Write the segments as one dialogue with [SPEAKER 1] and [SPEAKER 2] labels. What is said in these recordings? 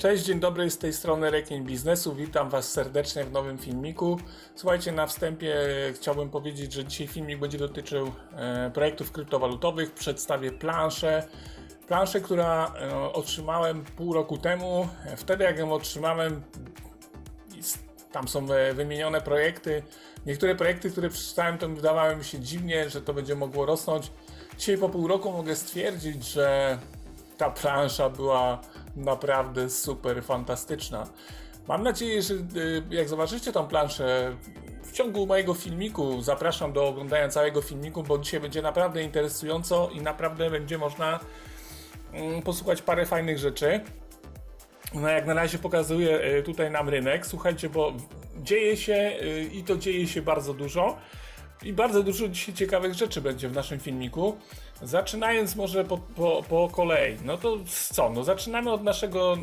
[SPEAKER 1] Cześć, dzień dobry, z tej strony Rekin Biznesu. Witam Was serdecznie w nowym filmiku. Słuchajcie, na wstępie chciałbym powiedzieć, że dzisiaj filmik będzie dotyczył e, projektów kryptowalutowych. Przedstawię planszę. Planszę, która e, otrzymałem pół roku temu. Wtedy, jak ją otrzymałem, tam są wymienione projekty. Niektóre projekty, które przeczytałem, to wydawały mi się dziwnie, że to będzie mogło rosnąć. Dzisiaj po pół roku mogę stwierdzić, że ta plansza była naprawdę super fantastyczna. Mam nadzieję, że y, jak zobaczycie tą planszę w ciągu mojego filmiku, zapraszam do oglądania całego filmiku, bo dzisiaj będzie naprawdę interesująco i naprawdę będzie można mm, posłuchać parę fajnych rzeczy. No jak na razie pokazuje y, tutaj nam rynek. Słuchajcie, bo dzieje się y, i to dzieje się bardzo dużo. I bardzo dużo dzisiaj ciekawych rzeczy będzie w naszym filmiku. Zaczynając może po, po, po kolei. No to co? No zaczynamy od naszego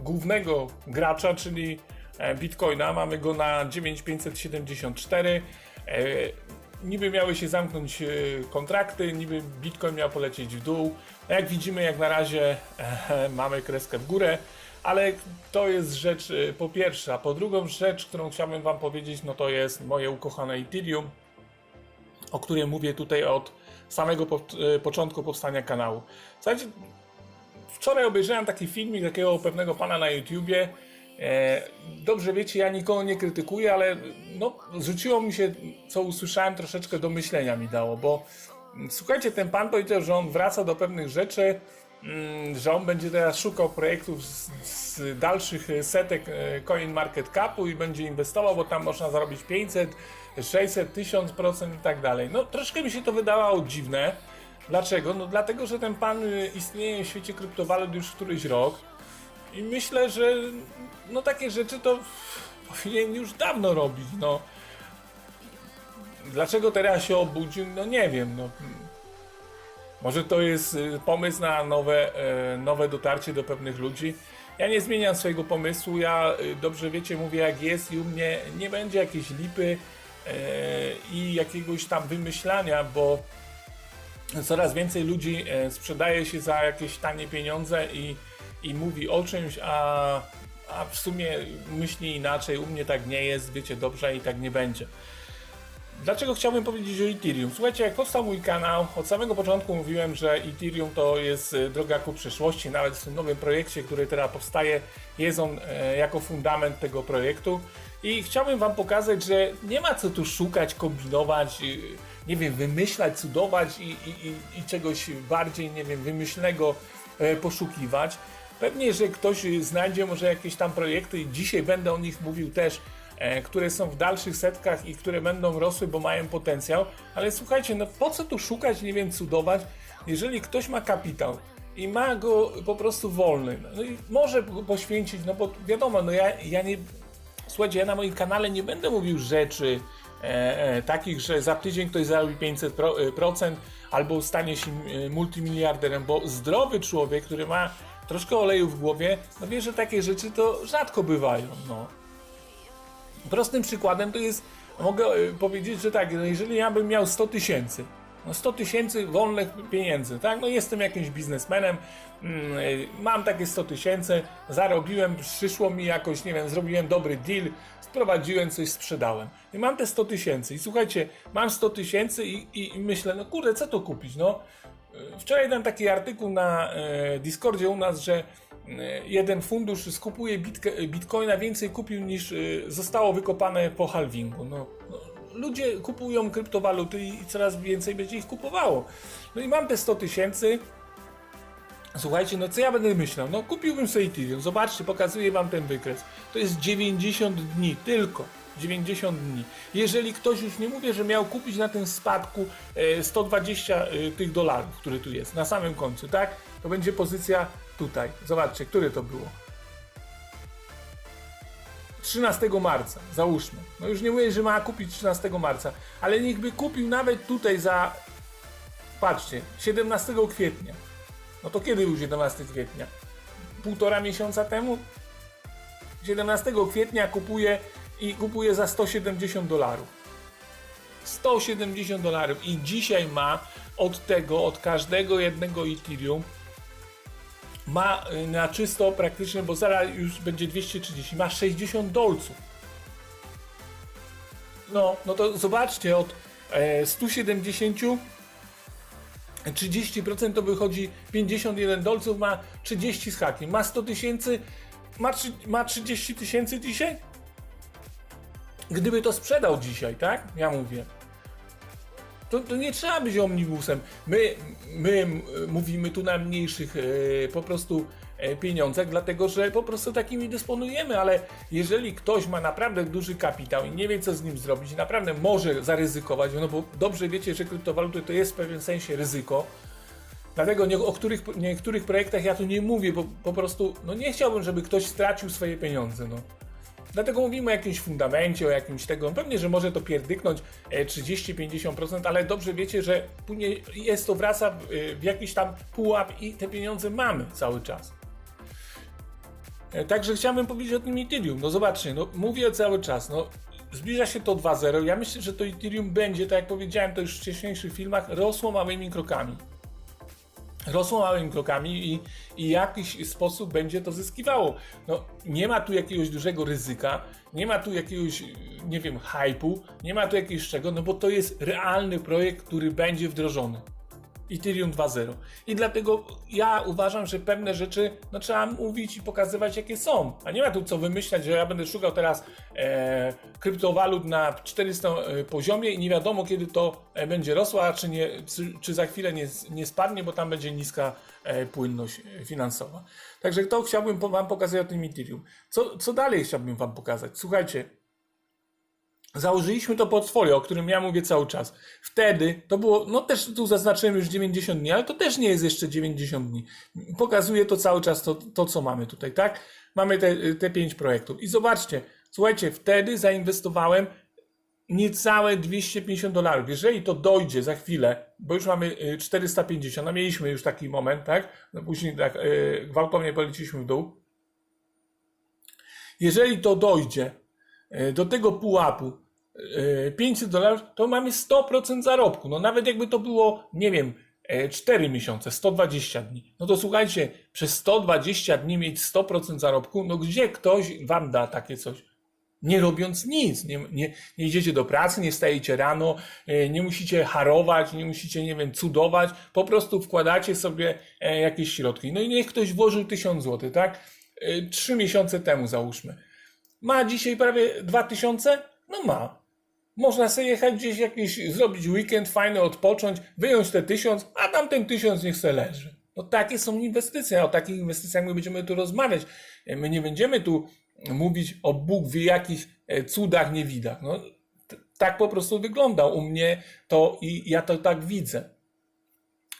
[SPEAKER 1] głównego gracza, czyli e, Bitcoina. Mamy go na 9574. E, niby miały się zamknąć e, kontrakty, niby Bitcoin miał polecieć w dół. Jak widzimy, jak na razie mamy kreskę w górę. Ale to jest rzecz po pierwsze, a po drugą rzecz, którą chciałbym Wam powiedzieć, no to jest moje ukochane Ethereum o którym mówię tutaj od samego po, e, początku powstania kanału. Słuchajcie, wczoraj obejrzałem taki filmik takiego pewnego pana na YouTubie. E, dobrze wiecie, ja nikogo nie krytykuję, ale no, rzuciło mi się, co usłyszałem, troszeczkę do myślenia mi dało, bo mm, słuchajcie, ten pan powiedział, że on wraca do pewnych rzeczy, mm, że on będzie teraz szukał projektów z, z dalszych setek e, coin market capu i będzie inwestował, bo tam można zarobić 500, 600, 1000% i tak dalej. No troszkę mi się to wydawało dziwne. Dlaczego? No dlatego, że ten pan y, istnieje w świecie kryptowalut już któryś rok i myślę, że no takie rzeczy to powinien już dawno robić, no. Dlaczego teraz się obudził? No nie wiem, no. Może to jest y, pomysł na nowe, e, nowe dotarcie do pewnych ludzi. Ja nie zmieniam swojego pomysłu, ja y, dobrze wiecie, mówię jak jest i u mnie nie będzie jakiejś lipy i jakiegoś tam wymyślania, bo coraz więcej ludzi e, sprzedaje się za jakieś tanie pieniądze i, i mówi o czymś, a, a w sumie myśli inaczej. U mnie tak nie jest, wiecie dobrze i tak nie będzie. Dlaczego chciałbym powiedzieć o Ethereum? Słuchajcie, jak powstał mój kanał, od samego początku mówiłem, że Ethereum to jest e, droga ku przyszłości. Nawet w tym nowym projekcie, który teraz powstaje, jest on e, jako fundament tego projektu. I chciałbym Wam pokazać, że nie ma co tu szukać, kombinować, y, nie wiem, wymyślać, cudować i, i, i, czegoś bardziej, nie wiem, wymyślnego e, poszukiwać. Pewnie, że ktoś znajdzie może jakieś tam projekty i dzisiaj będę o nich mówił też, które są w dalszych setkach i które będą rosły, bo mają potencjał. Ale słuchajcie, no po co tu szukać, nie wiem, cudować, jeżeli ktoś ma kapitał i ma go po prostu wolny, no i może go poświęcić, no bo wiadomo, no ja, ja nie, słuchajcie, ja na moim kanale nie będę mówił rzeczy e, e, takich, że za tydzień ktoś zarobi 500% pro, e, procent, albo stanie się e, multimiliarderem, bo zdrowy człowiek, który ma troszkę oleju w głowie, no wie, że takie rzeczy to rzadko bywają, no. Prostym przykładem to jest, mogę e, powiedzieć, że tak, no jeżeli ja bym miał 100 tysięcy, no 100 tysięcy wolnych pieniędzy, tak? No jestem jakimś biznesmenem, mm, y, mam takie 100 tysięcy, zarobiłem, przyszło mi jakoś, nie wiem, zrobiłem dobry deal, sprowadziłem coś, sprzedałem. I mam te 100 tysięcy i słuchajcie, mam 100 tysięcy i, i, myślę, no kurde, co to kupić, no? Y, Wczoraj dałem taki artykuł na e, Discordzie u nas, że e, jeden fundusz skupuje bitke, bitcoina więcej kupił niż e, zostało wykopane po halvingu. No, no, ludzie kupują kryptowaluty i coraz więcej będzie ich kupowało. No i mam te 100 tysięcy. Słuchajcie, no co ja będę myślał? No kupiłbym sobie Ethereum. Zobaczcie, pokazuję wam ten wykres. To jest 90 dni tylko. 90 dni. Jeżeli ktoś już nie mówię, że miał kupić na tym spadku e, 120 e, tych dolarów, który tu jest, na samym końcu, tak? To będzie pozycja tutaj. Zobaczcie, które to było. 13 marca, załóżmy. No już nie mówię, że ma kupić 13 marca, ale niech by kupił nawet tutaj za. Patrzcie, 17 kwietnia. No to kiedy był 17 kwietnia? Półtora miesiąca temu? 17 kwietnia kupuje i kupuje za 170 dolarów. 170 dolarów i dzisiaj ma od tego, od każdego jednego Ethereum ma y, na czysto praktycznie, bo zaraz już będzie 230, ma 60 dolców. No, no to zobaczcie, od e, 170 30% to wychodzi 51 dolców, ma 30 z hakiem. Ma 100 tysięcy, ma, ma 30 tysięcy dzisiaj? Gdyby to sprzedał dzisiaj, tak? Ja mówię. To, to nie trzeba być omnibusem. My, my mówimy tu na mniejszych e, po prostu e, pieniądzach, dlatego że po prostu takimi dysponujemy, ale jeżeli ktoś ma naprawdę duży kapitał i nie wie co z nim zrobić, naprawdę może zaryzykować, no bo dobrze wiecie, że kryptowaluty to jest w pewnym sensie ryzyko. Dlatego nie, o których, niektórych projektach ja tu nie mówię, bo po prostu no nie chciałbym, żeby ktoś stracił swoje pieniądze. No. Dlatego mówimy o jakimś fundamencie, o jakimś tego. no Pewnie, że może to pierdyknąć e, 30-50%, ale dobrze wiecie, że później jest to wraca w, e, w jakiś tam pułap i te pieniądze mamy cały czas. E, Także chciałbym powiedzieć o tym Ethereum. No zobaczcie, no mówię cały czas, no zbliża się to 2.0. Ja myślę, że to Ethereum będzie, tak jak powiedziałem to już w wcześniejszych filmach, rosło małymi krokami rosło małymi krokami i, i jakiś sposób będzie to zyskiwało. No, nie ma tu jakiegoś dużego ryzyka, nie ma tu jakiegoś, nie wiem, hypu, nie ma tu jakiegoś czego, no bo to jest realny projekt, który będzie wdrożony. Ethereum 2.0. I dlatego ja uważam, że pewne rzeczy no, trzeba mówić i pokazywać, jakie są. A nie ma tu co wymyślać, że ja będę szukał teraz e, kryptowalut na 400 e, poziomie i nie wiadomo, kiedy to e, będzie rosło, a czy, nie, czy, za chwilę nie, nie spadnie, bo tam będzie niska e, płynność e, finansowa. Także to chciałbym Wam pokazać o tym Ethereum. Co, co dalej chciałbym Wam pokazać? Słuchajcie, Założyliśmy to portfolio, o którym ja mówię cały czas. Wtedy to było, no też tu zaznaczyłem już 90 dni, ale to też nie jest jeszcze 90 dni. Pokazuje to cały czas to, to co mamy tutaj, tak? Mamy te, te 5 projektów. I zobaczcie, słuchajcie, wtedy zainwestowałem niecałe 250 dolarów. Jeżeli to dojdzie za chwilę, bo już mamy y, 450, no mieliśmy już taki moment, tak? No później tak y, gwałtownie poleciliśmy w dół. Jeżeli to dojdzie do tego pułapu e, 500 dolarów, to mamy 100% zarobku. No nawet jakby to było, nie wiem, e, 4 miesiące, 120 dni. No to słuchajcie, przez 120 dni mieć 100% zarobku, no gdzie ktoś wam da takie coś? Nie robiąc nic, nie, nie, nie idziecie do pracy, nie stajecie rano, e, nie musicie harować, nie musicie, nie wiem, cudować, po prostu wkładacie sobie e, jakieś środki. No i niech ktoś włożył 1000 zł, tak? E, Trzy miesiące temu załóżmy. Ma dzisiaj prawie 2000? No ma. Można sobie jechać gdzieś jakiś, zrobić weekend fajny, odpocząć, wyjąć te 1000, a tam ten 1000 niech se leży. No takie są inwestycje, a o takich inwestycjach my będziemy tu rozmawiać. E, My nie będziemy tu mówić o Bóg wie jakich e, cudach, niewidach. No, t- tak po prostu wygląda u mnie to i ja to tak widzę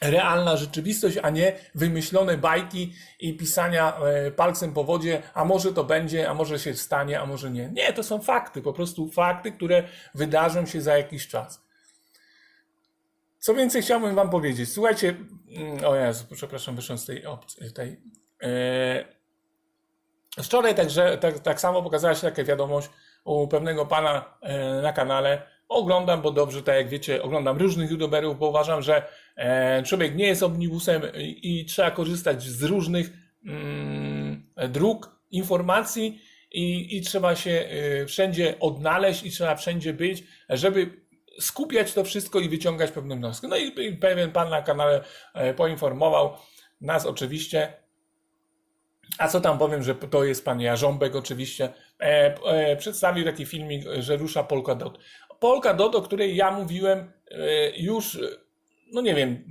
[SPEAKER 1] realna rzeczywistość, a nie wymyślone bajki i pisania e, palcem po wodzie, a może to będzie, a może się stanie, a może nie. Nie, to są fakty, po prostu fakty, które wydarzą się za jakiś czas. Co więcej chciałbym wam powiedzieć? Słuchajcie, mm, o Jezu, przepraszam, wyszłem z tej opcji, tej. E, wczoraj także, tak, tak samo pokazała się taka wiadomość u pewnego pana e, na kanale. Oglądam, bo dobrze, tak jak wiecie, oglądam różnych youtuberów, bo uważam, że e, człowiek nie jest omnibusem i, trzeba korzystać z różnych mm, dróg informacji i, i trzeba się e, wszędzie odnaleźć i trzeba wszędzie być, żeby skupiać to wszystko i wyciągać pewne wnioski. No i, i pewien pan na kanale e, poinformował nas oczywiście, a co tam powiem, że to jest pan Jarząbek oczywiście, e, e, przedstawił taki filmik, że rusza Polkadot. Polkadot, o której ja mówiłem e, już, e, no nie wiem,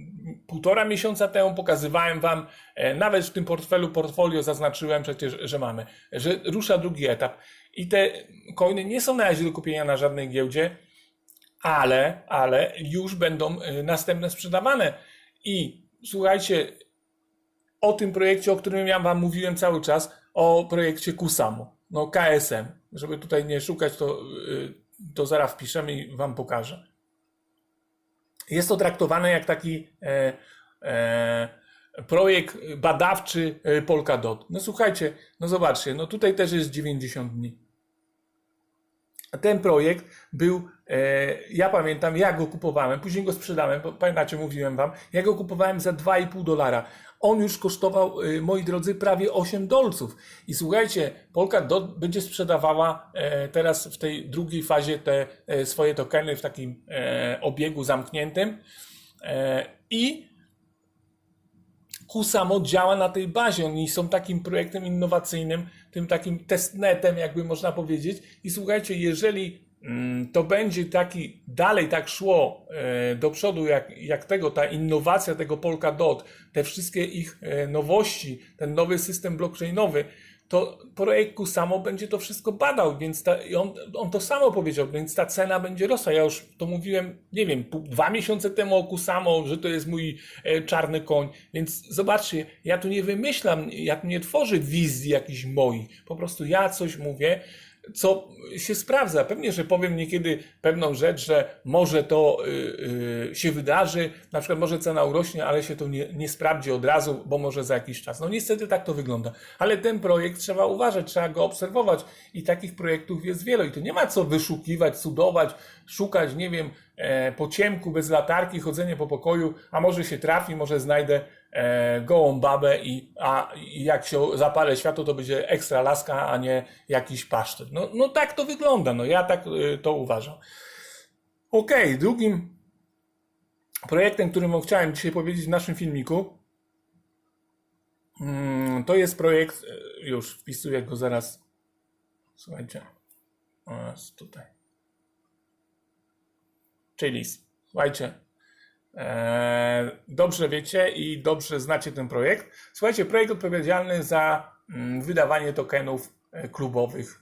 [SPEAKER 1] półtora miesiąca temu pokazywałem wam, e, nawet w tym portfelu, portfolio zaznaczyłem przecież, że mamy, że rusza drugi etap. I te coiny nie są na razie do kupienia na żadnej giełdzie, ale, ale już będą następne sprzedawane. I słuchajcie, o tym projekcie, o którym ja Wam mówiłem cały czas, o projekcie Kusamo, no KSM. Żeby tutaj nie szukać, to, to zaraz wpiszemy i Wam pokażę. Jest to traktowane jak taki e, e, projekt badawczy e, Polkadot. No słuchajcie, no zobaczcie, no tutaj też jest 90 dni. Ten projekt był, e, ja pamiętam, ja go kupowałem, później go sprzedałem, pamiętacie, mówiłem wam, ja go kupowałem za 2,5 dolara. On już kosztował, y, moi drodzy, prawie 8 dolców. I słuchajcie, Polkadot będzie sprzedawała e, teraz w tej drugiej fazie te e, swoje tokeny w takim e, obiegu zamkniętym. I Kusamo działa na tej bazie. Oni są takim projektem innowacyjnym, tym takim testnetem, jakby można powiedzieć. I słuchajcie, jeżeli to będzie taki dalej tak szło e, do przodu, jak, jak tego, ta innowacja tego Polkadot, te wszystkie ich e, nowości, ten nowy system blockchainowy, to projekt Kusamo będzie to wszystko badał, więc ta, on, on to samo powiedział, więc ta cena będzie rosła. Ja już to mówiłem, nie wiem, pół, dwa miesiące temu o Kusamo, że to jest mój e, czarny koń, więc zobaczcie, ja tu nie wymyślam, ja tu nie tworzę wizji jakichś moich, po prostu ja coś mówię, co się sprawdza. Pewnie, że powiem niekiedy pewną rzecz, że może to y, y, się wydarzy, na przykład może cena urośnie, ale się to nie, nie sprawdzi od razu, bo może za jakiś czas. No niestety tak to wygląda. Ale ten projekt trzeba uważać, trzeba go obserwować i takich projektów jest wiele i tu nie ma co wyszukiwać, cudować, szukać, nie wiem, e, po ciemku, bez latarki, chodzenie po pokoju, a może się trafi, może znajdę gołą babę i, a, i jak się zapalę światło, to będzie ekstra laska, a nie jakiś pasztet. No, no tak to wygląda, no ja tak y, to uważam. Okej, drugim projektem, którym chciałem dzisiaj powiedzieć w naszym filmiku, mm, to jest projekt, y, już wpisuję go zaraz, słuchajcie, o, jest tutaj. Chilis. Słuchajcie, e, dobrze wiecie i dobrze znacie ten projekt. Słuchajcie, projekt odpowiedzialny za mm, wydawanie tokenów e, klubowych.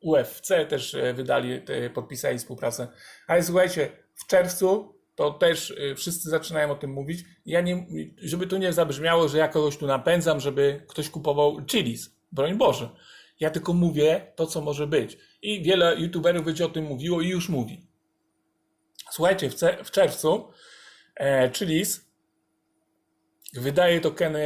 [SPEAKER 1] UFC też e, wydali, podpisali współpracę. Ale słuchajcie, w czerwcu to też e, wszyscy zaczynają o tym mówić. Ja nie, żeby tu nie zabrzmiało, że ja kogoś tu napędzam, żeby ktoś kupował Chilis. Broń Boże. Ja tylko mówię to, co może być. I wiele youtuberów będzie o tym mówiło i już mówi. Słuchajcie, w, w czerwcu e, Chilis wydaje tokeny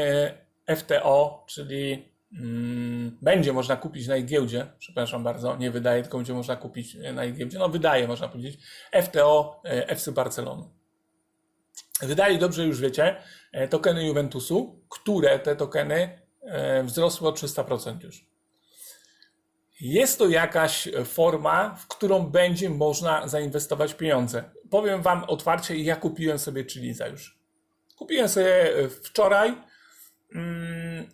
[SPEAKER 1] FTO, czyli mm, będzie można kupić na ich giełdzie, przepraszam bardzo, nie wydaje, tylko będzie można kupić na ich giełdzie, no wydaje, można powiedzieć, FTO e, FC Barcelony. Wydali, dobrze już wiecie, e, tokeny Juventusu, które te tokeny wzrosły o 300% już. Jest to jakaś forma, w którą będzie można zainwestować pieniądze. Powiem Wam otwarcie, ja kupiłem sobie Chiliza już. Kupiłem sobie wczoraj mm,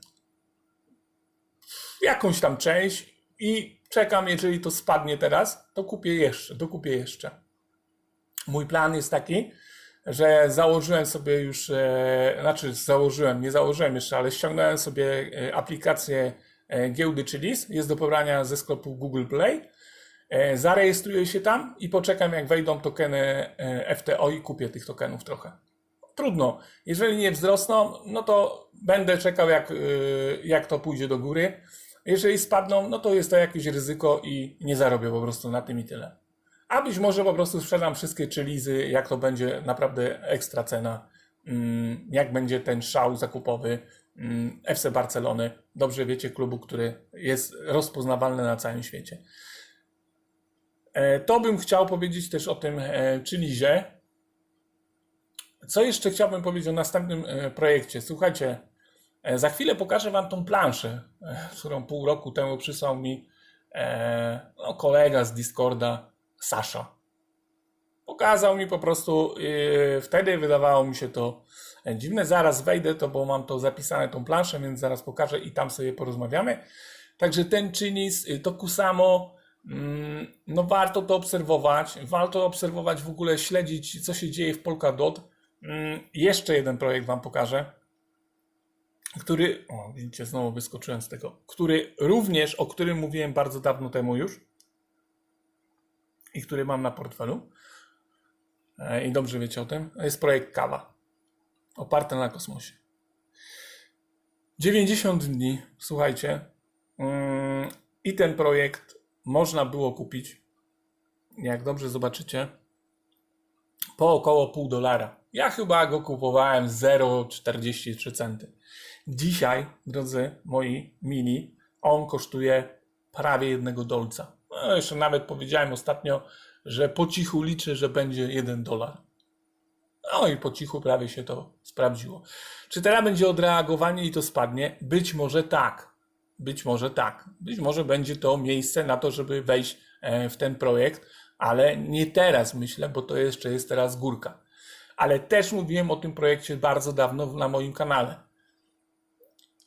[SPEAKER 1] jakąś tam część i czekam, jeżeli to spadnie teraz, to kupię jeszcze, dokupię jeszcze. Mój plan jest taki, że założyłem sobie już, e, znaczy założyłem, nie założyłem jeszcze, ale ściągnąłem sobie e, aplikację e, giełdy Chilis, jest do pobrania ze sklepu Google Play. E, Zarejestruję się tam i poczekam, jak wejdą tokeny e, FTO i kupię tych tokenów trochę. Trudno. Jeżeli nie wzrosną, no to będę czekał, jak, e, jak to pójdzie do góry. Jeżeli spadną, no to jest to jakieś ryzyko i nie zarobię po prostu na tym i tyle. A być może po prostu sprzedam wszystkie czylizy, jak to będzie naprawdę ekstra cena, mm, jak będzie ten szał zakupowy mm, FC Barcelony. Dobrze wiecie, klubu, który jest rozpoznawalny na całym świecie. E, To bym chciał powiedzieć też o tym e, Chilizie. Co jeszcze chciałbym powiedzieć o następnym e, projekcie? Słuchajcie, za chwilę pokażę Wam tą planszę, którą pół roku temu przysłał mi no, kolega z Discorda, Sasza. Pokazał mi po prostu, wtedy wydawało mi się to dziwne. Zaraz wejdę to, bo mam to zapisane, tą planszę, więc zaraz pokażę i tam sobie porozmawiamy. Także ten Chinis, y, to Kusamo, no warto to obserwować, warto obserwować w ogóle, śledzić co się dzieje w Polkadot. Mm, Jeszcze jeden projekt Wam pokażę, który, o widzicie, znowu wyskoczyłem z tego, który również, o którym mówiłem bardzo dawno temu już i który mam na portfelu E, i dobrze wiecie o tym, jest projekt Kawa, oparty na kosmosie. 90 dni, słuchajcie, mm, i ten projekt można było kupić, jak dobrze zobaczycie, po około pół dolara. Ja chyba go kupowałem 0,43 centy. Dzisiaj, drodzy moi mili, on kosztuje prawie jednego dolca. No, jeszcze nawet powiedziałem ostatnio, że po cichu liczę, że będzie jeden dolar. No i po cichu prawie się to sprawdziło. Czy teraz będzie odreagowanie i to spadnie? Być może tak. Być może tak. Być może będzie to miejsce na to, żeby wejść e, w ten projekt, ale nie teraz myślę, bo to jeszcze jest teraz górka. Ale też mówiłem o tym projekcie bardzo dawno na moim kanale.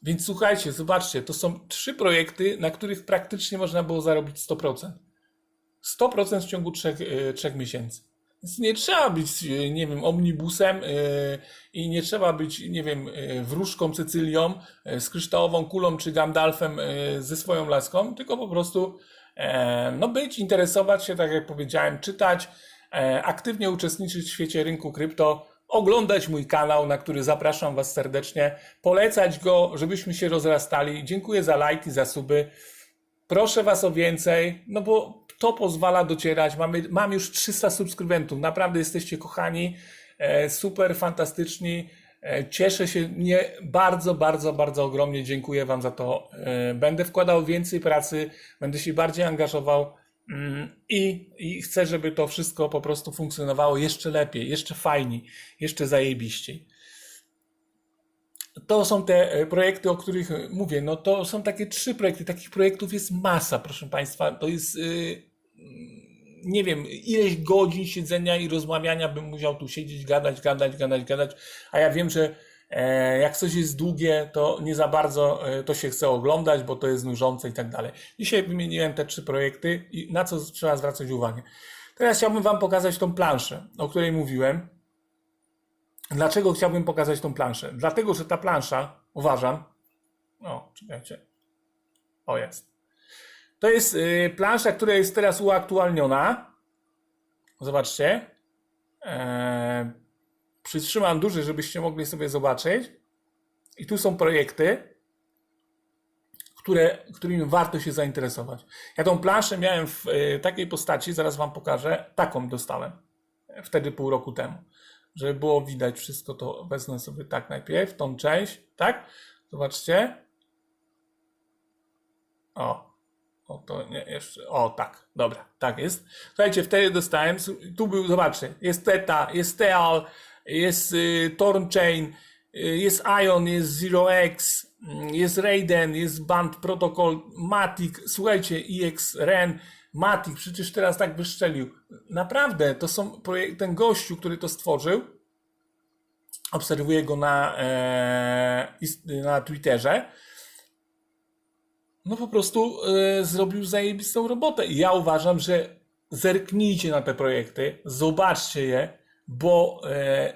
[SPEAKER 1] Więc słuchajcie, zobaczcie, to są trzy projekty, na których praktycznie można było zarobić 100%. 100% w ciągu trzech, e, trzech miesięcy. Więc nie trzeba być, e, nie wiem, omnibusem e, i nie trzeba być, nie wiem, e, wróżką Cecylią z kryształową kulą czy Gandalfem ze swoją laską, tylko po prostu no być, interesować się, tak jak powiedziałem, czytać, aktywnie uczestniczyć w świecie rynku krypto, oglądać mój kanał, na który zapraszam Was serdecznie, polecać go, żebyśmy się rozrastali. Dziękuję za lajki, za suby. Proszę Was o więcej, no bo to pozwala docierać. Mam już 300 subskrybentów. Naprawdę jesteście kochani, e, super fantastyczni. E, Cieszę się nie, bardzo, bardzo, bardzo ogromnie. Dziękuję Wam za to. E, Będę wkładał więcej pracy, będę się bardziej angażował mm, i, i chcę, żeby to wszystko po prostu funkcjonowało jeszcze lepiej, jeszcze fajniej, jeszcze zajebiściej to są te e, projekty, o których e, mówię. No to są takie trzy projekty. Takich projektów jest masa, proszę Państwa. To jest, yy, nie wiem, ileś godzin siedzenia i rozmawiania bym musiał tu siedzieć, gadać, gadać, gadać, gadać. A ja wiem, że e, jak coś jest długie, to nie za bardzo e, to się chce oglądać, bo to jest nużące i tak dalej. Dzisiaj wymieniłem te trzy projekty i na co trzeba zwracać uwagę. Teraz chciałbym Wam pokazać tą planszę, o której mówiłem. Dlaczego chciałbym pokazać tą planszę? Dlatego, że ta plansza, uważam, o, czekajcie, o jest. To jest y, plansza, która jest teraz uaktualniona. Zobaczcie. Eee, przytrzymam duży, żebyście mogli sobie zobaczyć. I tu są projekty, które, którymi warto się zainteresować. Ja tą planszę miałem w y, takiej postaci, zaraz Wam pokażę. Taką dostałem wtedy pół roku temu żeby było widać wszystko, to wezmę sobie tak najpierw, tą część, tak? Zobaczcie. O, o to nie, jeszcze, o tak, dobra, tak jest. Słuchajcie, wtedy dostałem, tu był, zobaczcie, jest Theta, jest Teal, jest y, Torn Chain, y, jest Ion, jest Zero X, y, jest Raiden, jest Band Protocol, Matic, słuchajcie, EX Ren, Matic, przecież teraz tak wyszczelił. Naprawdę, to są ten gościu, który to stworzył, obserwuję go na, e, na Twitterze, no po prostu e, zrobił zajebistą robotę. I ja uważam, że zerknijcie na te projekty, zobaczcie je, bo e,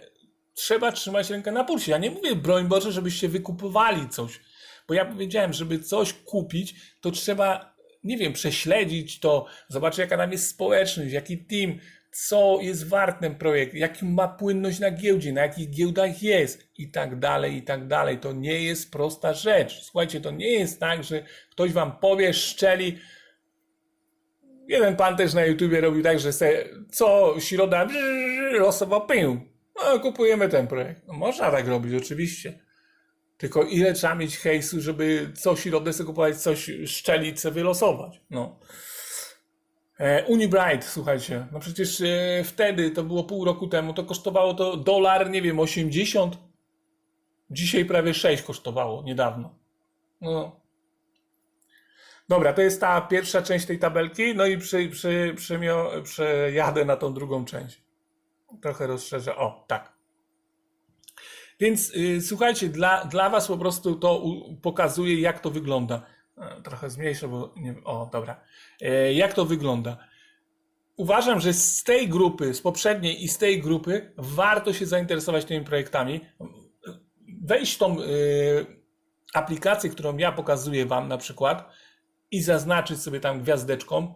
[SPEAKER 1] trzeba trzymać rękę na pulsie. Ja nie mówię, broń Boże, żebyście wykupowali coś, bo ja powiedziałem, żeby coś kupić, to trzeba, nie wiem, prześledzić to, zobaczyć jaka tam jest społeczność, jaki team, co jest wart ten projekt, jaki ma płynność na giełdzie, na jakich giełdach jest i tak dalej, i tak dalej. To nie jest prosta rzecz. Słuchajcie, to nie jest tak, że ktoś wam powie, szczeli. Jeden pan też na YouTubie robił tak, że se co środa losowo pył. No, kupujemy ten projekt. No, można tak robić, oczywiście. Tylko ile trzeba mieć hejsu, żeby co środę sobie kupować coś, szczelić, sobie wylosować. No. E, Unibright, słuchajcie, no przecież e, wtedy, to było pół roku temu, to kosztowało to dolar, nie wiem, 80. Dzisiaj prawie 6 kosztowało, niedawno. No. Dobra, to jest ta pierwsza część tej tabelki, no i przy, przy, przymio, przejadę na tą drugą część. Trochę rozszerzę, o, tak. Więc y, słuchajcie, dla, dla Was po prostu to u, pokazuje, jak to wygląda. E, Trochę zmniejszę, bo nie. O, dobra. E, Jak to wygląda? Uważam, że z tej grupy, z poprzedniej i z tej grupy, warto się zainteresować tymi projektami. Wejść w tą y, aplikację, którą ja pokazuję Wam na przykład i zaznaczyć sobie tam gwiazdeczką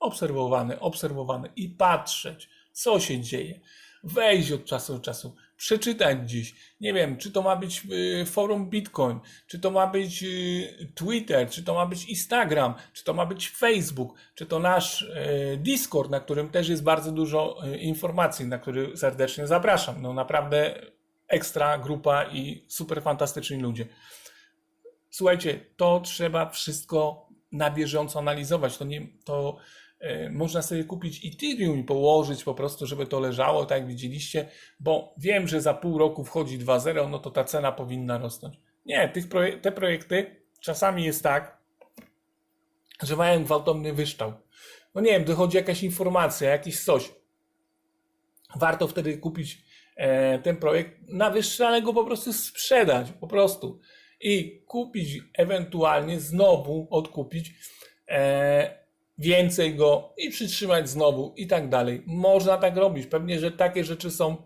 [SPEAKER 1] obserwowany, obserwowany i patrzeć, co się dzieje. Wejść od czasu do czasu, przeczytać gdzieś. Nie wiem, czy to ma być y, forum Bitcoin, czy to ma być y, Twitter, czy to ma być Instagram, czy to ma być Facebook, czy to nasz y, Discord, na którym też jest bardzo dużo informacji, na który serdecznie zapraszam. No naprawdę ekstra grupa i super fantastyczni ludzie. Słuchajcie, to trzeba wszystko na bieżąco analizować. To, nie, to można sobie kupić Ethereum i położyć po prostu, żeby to leżało, tak jak widzieliście, bo wiem, że za pół roku wchodzi 2.0, no to ta cena powinna rosnąć. Nie, tych te projekty czasami jest tak, że mają gwałtowny wyszczał. No nie wiem, dochodzi jakaś informacja, jakiś coś. Warto wtedy kupić e, ten projekt na wyższy, ale go po prostu sprzedać, po prostu. I kupić, ewentualnie znowu odkupić e, więcej go i przytrzymać znowu i tak dalej. Można tak robić. Pewnie, że takie rzeczy są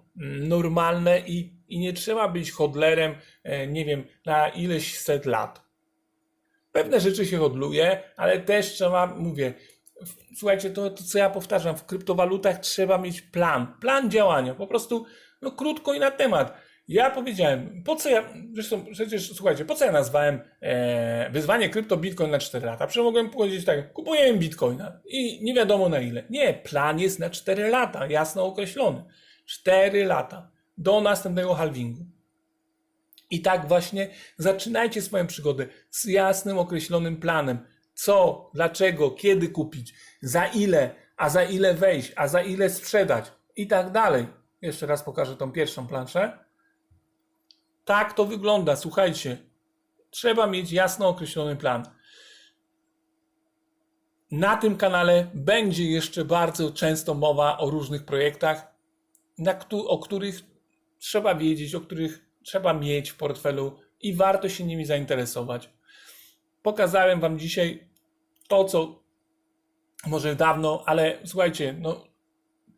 [SPEAKER 1] normalne i, i nie trzeba być hodlerem, e, nie wiem, na ileś set lat. Pewne rzeczy się hodluje, ale też trzeba, mówię, słuchajcie, to, to co ja powtarzam, w kryptowalutach trzeba mieć plan, plan działania, po prostu no, krótko i na temat. Ja powiedziałem, po co ja, zresztą przecież słuchajcie, po co ja nazwałem e, wyzwanie krypto Bitcoin na 4 lata? Przecież mogłem powiedzieć tak, kupujemy Bitcoina i nie wiadomo na ile. Nie, plan jest na 4 lata, jasno określony. 4 lata do następnego halvingu. I tak właśnie zaczynajcie swoją przygodę z jasnym, określonym planem. Co, dlaczego, kiedy kupić, za ile, a za ile wejść, a za ile sprzedać i tak dalej. Jeszcze raz pokażę tą pierwszą planszę. Tak to wygląda, słuchajcie. Trzeba mieć jasno określony plan. Na tym kanale będzie jeszcze bardzo często mowa o różnych projektach, o których trzeba wiedzieć, o których trzeba mieć w portfelu i warto się nimi zainteresować. Pokazałem Wam dzisiaj to, co może dawno, ale słuchajcie, no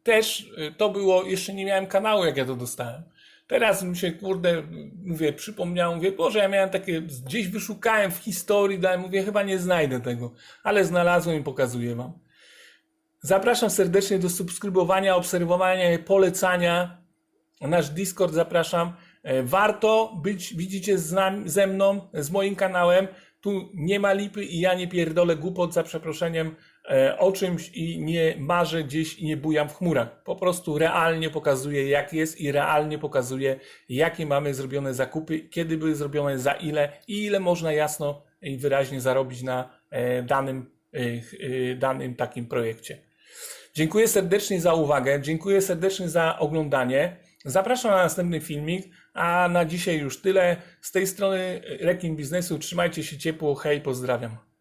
[SPEAKER 1] też y, to było, jeszcze nie miałem kanału, jak ja to dostałem. Teraz mi się, kurde, mówię, przypomniałem, mówię, Boże, ja miałem takie, gdzieś wyszukałem w historii, dałem, mówię, chyba nie znajdę tego, ale znalazłem i pokazuję Wam. Zapraszam serdecznie do subskrybowania, obserwowania, polecania. Nasz Discord zapraszam. E, Warto być, widzicie, z nami, ze mną, z moim kanałem. Tu nie ma lipy i ja nie pierdolę głupot za przeproszeniem o czymś i nie marzę gdzieś i nie bujam w chmurach. Po prostu realnie pokazuję, jak jest i realnie pokazuję, jakie mamy zrobione zakupy, kiedy były zrobione, za ile i ile można jasno i wyraźnie zarobić na e, danym, e, e, danym takim projekcie. Dziękuję serdecznie za uwagę, dziękuję serdecznie za oglądanie. Zapraszam na następny filmik, a na dzisiaj już tyle. Z tej strony Rekin Biznesu trzymajcie się ciepło, hej, pozdrawiam.